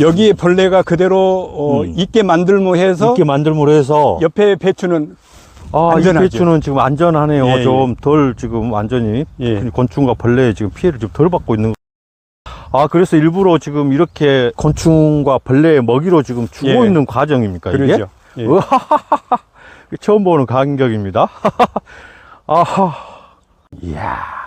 여기에 벌레가 그대로 어, 음. 있게 만들모 해서 이렇게 만들므로 해서 옆에 배추는 아, 이 안전하죠. 배추는 지금 안전하네요. 예, 예. 좀 덜 지금 완전히 예. 곤충과 벌레에 지금 피해를 좀 덜 받고 있는 거. 아, 그래서 일부러 지금 이렇게 곤충과 벌레의 먹이로 지금 주고 예. 있는 과정입니까? 이게? 그러죠. 예. 으하하하하. 처음 보는 간격입니다. 아하. 이야.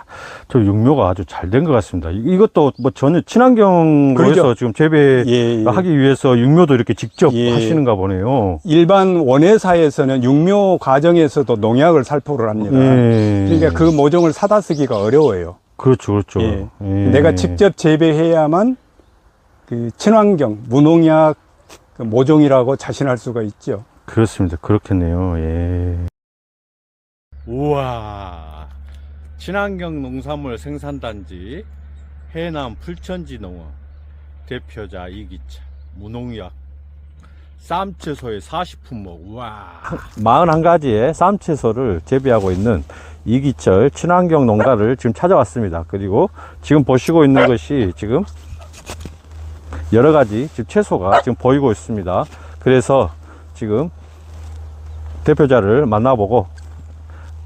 저 육묘가 아주 잘 된 것 같습니다. 이- 이것도 뭐 전혀 친환경으로 그러죠. 해서 지금 재배하기 예, 예. 위해서 육묘도 이렇게 직접 예. 하시는가 보네요. 일반 원예사에서는 육묘 과정에서도 농약을 살포를 합니다. 예. 그러니까 그 모종을 사다 쓰기가 어려워요. 그렇죠, 그렇죠. 예. 예. 내가 직접 재배해야만 그 친환경 무농약 그 모종이라고 자신할 수가 있죠. 그렇습니다. 그렇겠네요. 예. 우와. 친환경 농산물 생산단지 해남 풀천지 농원 대표자 이기차 무농약 쌈채소의 40품목. 우와. 41가지의 쌈채소를 재배하고 있는 이기철 친환경 농가를 지금 찾아왔습니다. 그리고 지금 보시고 있는 것이 지금 여러 가지 지금 채소가 지금 보이고 있습니다. 그래서 지금 대표자를 만나보고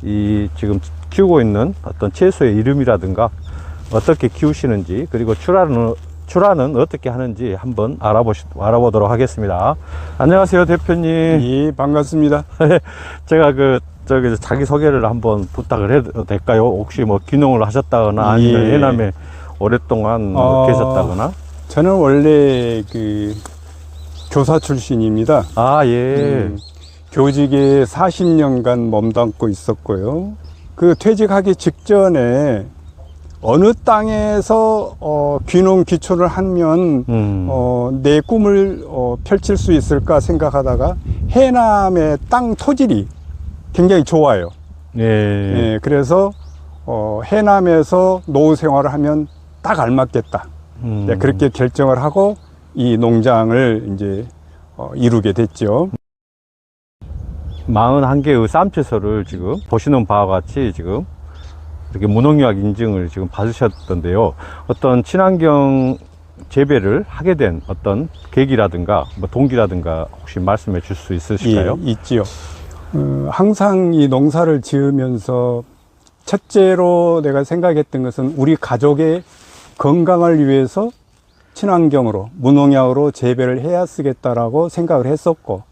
이 지금 키우고 있는 어떤 채소의 이름이라든가 어떻게 키우시는지 그리고 출하는 출하는 어떻게 하는지 한번 알아보시 알아보도록 하겠습니다. 안녕하세요 대표님. 예, 반갑습니다. 제가 그 저기 자기 소개를 한번 부탁을 해도 될까요? 혹시 뭐 귀농을 하셨다거나 아니면 예. 해남에 오랫동안 어. 계셨다거나 저는 원래 그 교사 출신입니다. 아 예. 음, 교직에 40년간 몸담고 있었고요. 그 퇴직하기 직전에 어느 땅에서 어, 귀농 귀촌을 하면 음. 어, 내 꿈을 어, 펼칠 수 있을까 생각하다가 해남의 땅 토질이 굉장히 좋아요. 예. 예, 그래서 어, 해남에서 노후 생활을 하면 딱 알맞겠다. 음. 네, 그렇게 결정을 하고 이 농장을 이제 어, 이루게 됐죠. 41개의 쌈채소를 지금 보시는 바와 같이 지금 이렇게 무농약 인증을 지금 받으셨던데요. 어떤 친환경 재배를 하게 된 어떤 계기라든가 뭐 동기라든가 혹시 말씀해 줄 수 있으실까요? 예, 있지요. 어, 항상 이 농사를 지으면서 첫째로 내가 생각했던 것은 우리 가족의 건강을 위해서 친환경으로 무농약으로 재배를 해야 쓰겠다라고 생각을 했었고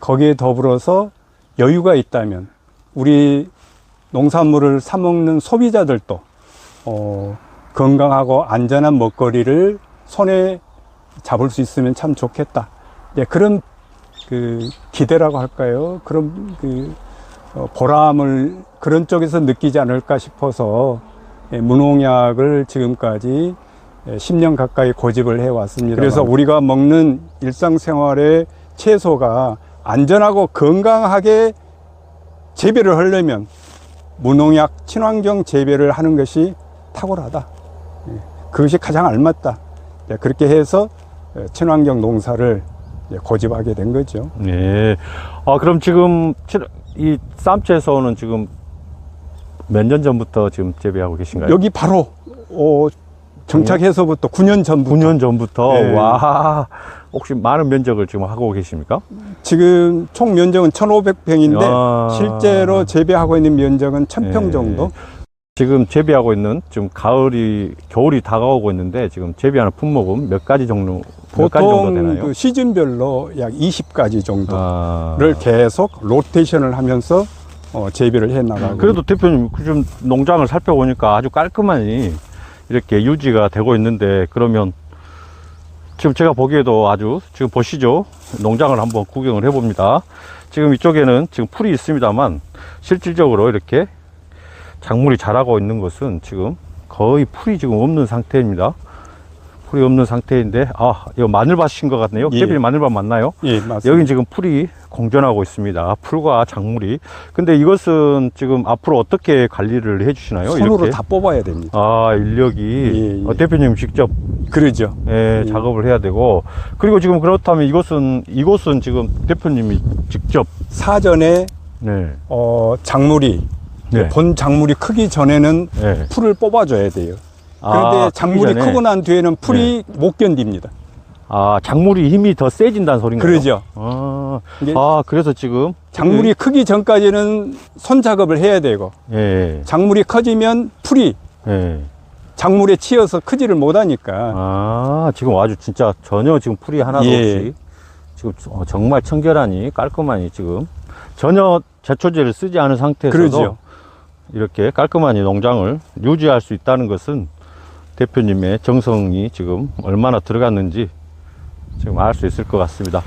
거기에 더불어서 여유가 있다면 우리 농산물을 사 먹는 소비자들도 어, 건강하고 안전한 먹거리를 손에 잡을 수 있으면 참 좋겠다. 예, 그런 그 기대라고 할까요? 그런 그 어, 보람을 그런 쪽에서 느끼지 않을까 싶어서 예, 무농약을 지금까지 예, 10년 가까이 고집을 해 왔습니다. 그래서 우리가 먹는 일상생활의 채소가 안전하고 건강하게 재배를 하려면 무농약 친환경 재배를 하는 것이 탁월하다. 예, 그것이 가장 알맞다. 예, 그렇게 해서 예, 친환경 농사를 예, 고집하게 된 거죠. 네. 아, 그럼 지금 치- 이 쌈채소는 지금 몇 년 전부터 지금 재배하고 계신가요? 여기 바로 어, 정착해서부터 9년 전부터 9년 전부터 네. 와 혹시 많은 면적을 지금 하고 계십니까? 지금 총 면적은 1,500평인데 아. 실제로 재배하고 있는 면적은 1,000평 예. 정도. 지금 재배하고 있는 지금 가을이 겨울이 다가오고 있는데 지금 재배하는 품목은 몇 가지 정도 몇 가지 정도 보통 되나요? 그 시즌별로 약 20가지 정도를 아, 계속 로테이션을 하면서 어, 재배를 해 나가고 그래도 대표님 그좀 농장을 살펴보니까 아주 깔끔하니 이렇게 유지가 되고 있는데 그러면 지금 제가 보기에도 아주 지금 보시죠? 농장을 한번 구경을 해 봅니다. 지금 이쪽에는 지금 풀이 있습니다만 실질적으로 이렇게 작물이 자라고 있는 것은 지금 거의 풀이 지금 없는 상태입니다 풀이 없는 상태인데 아 이거 마늘밭인 것 같네요 예. 대표님 마늘밭 맞나요? 예, 맞습니다. 여긴 지금 풀이 공존하고 있습니다. 풀과 작물이. 근데 이것은 지금 앞으로 어떻게 관리를 해 주시나요? 손으로 이렇게? 다 뽑아야 됩니다. 아, 인력이 예, 예. 어, 대표님 직접 그러죠. 예, 예. 작업을 해야 되고 그리고 지금 그렇다면 이것은 이곳은 지금 대표님이 직접 사전에 네. 어, 작물이 네. 본 작물이 크기 전에는 네. 풀을 뽑아줘야 돼요. 그런데 아, 작물이 크기 전에? 크고 난 뒤에는 풀이 못 견딥니다. 아, 작물이 힘이 더 세진다는 소린가요? 그러죠. 아, 이게 아, 그래서 지금 작물이 크기 전까지는 손 작업을 해야 되고 예, 작물이 커지면 풀이 예. 작물에 치여서 크지를 못하니까 아, 지금 아주 진짜 전혀 지금 풀이 하나도 예. 없이 지금 어, 정말 청결하니 깔끔하니 지금 전혀 제초제를 쓰지 않은 상태에서도 그러죠. 이렇게 깔끔하니 농장을 유지할 수 있다는 것은 대표님의 정성이 지금 얼마나 들어갔는지 지금 알 수 있을 것 같습니다.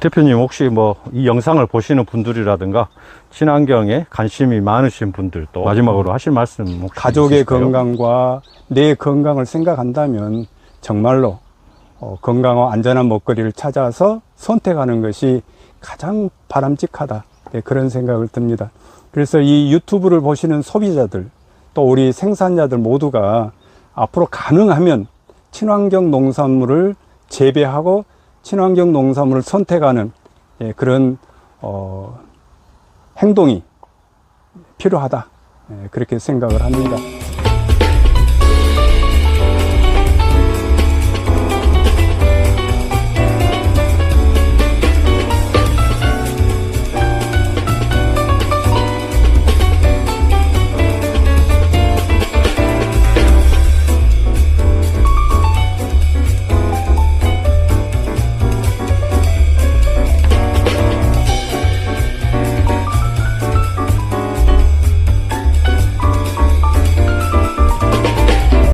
대표님 혹시 뭐 이 영상을 보시는 분들이라든가 친환경에 관심이 많으신 분들 또 마지막으로 하실 말씀 혹시 가족의 있으실까요? 건강과 내 건강을 생각한다면 정말로 어, 건강과 안전한 먹거리를 찾아서 선택하는 것이 가장 바람직하다 네, 그런 생각을 듭니다. 그래서 이 유튜브를 보시는 소비자들 또 우리 생산자들 모두가 앞으로 가능하면 친환경 농산물을 재배하고 친환경 농산물을 선택하는 예, 그런 어, 행동이 필요하다 예, 그렇게 생각을 합니다.